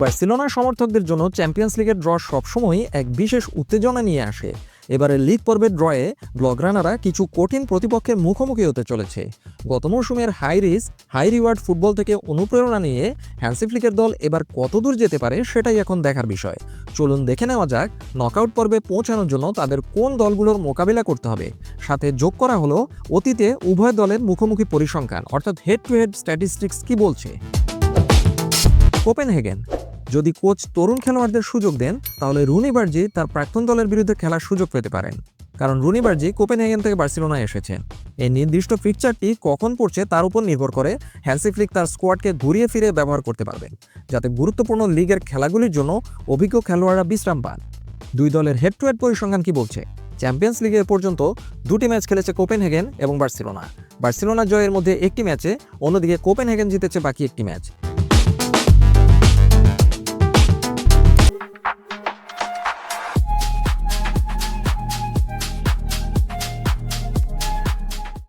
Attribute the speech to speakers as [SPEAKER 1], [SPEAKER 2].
[SPEAKER 1] বার্সেলোনার সমর্থকদের জন্য চ্যাম্পিয়ন্স লিগের ড্র সবসময়ই এক বিশেষ উত্তেজনা নিয়ে আসে। এবারে লিগ পর্বের ড্রয়ে ব্লগরানারা কিছু কঠিন প্রতিপক্ষের মুখোমুখি হতে চলেছে। গত মৌসুমের high risk high reward football থেকে অনুপ্রেরণা নিয়ে হ্যান্সিফ্লিকের দল এবার কতদূর যেতে পারে সেটাই এখন দেখার বিষয়। চলুন দেখে নেওয়া যাক নকআউট পর্বে পৌঁছানোর জন্য তাদের কোন দলগুলোর মোকাবিলা করতে হবে। সাথে যোগ করা হলো অতীতে উভয় দলের মুখোমুখি পরিসংখ্যান, অর্থাৎ হেড টু হেড স্ট্যাটিস্টিক্স কি বলছে? কোপেনহেগেন যদি কোচ তরুণ খেলোয়াড়দের সুযোগ দেন, তাহলে রুনি বার্জি তার প্রাক্তন দলের বিরুদ্ধে খেলার সুযোগ পেতে পারেন। কারণ রুনি বার্জি কোপেনহেগেন থেকে বার্সেলোনায় এসেছেন এই নির্দিষ্ট ফিকচারটি কখন পড়ছে তার উপর নির্ভর করে হ্যান্সি ফ্লিক তার স্কোয়াডকে ঘুরিয়ে ফিরে ব্যবহার করতে পারবেন যাতে গুরুত্বপূর্ণ লিগের খেলাগুলির জন্য অভিজ্ঞ খেলোয়াড়রা বিশ্রাম পান। দুই দলের হেড টু হেড পরিসংখ্যান কি বলছে? চ্যাম্পিয়ন্স লিগে পর্যন্ত দুটি ম্যাচ খেলেছে কোপেনহেগেন এবং বার্সেলোনা। বার্সেলোনা জয়ের মধ্যে একটি ম্যাচে, অন্যদিকে কোপেনহেগেন জিতেছে বাকি একটি ম্যাচ।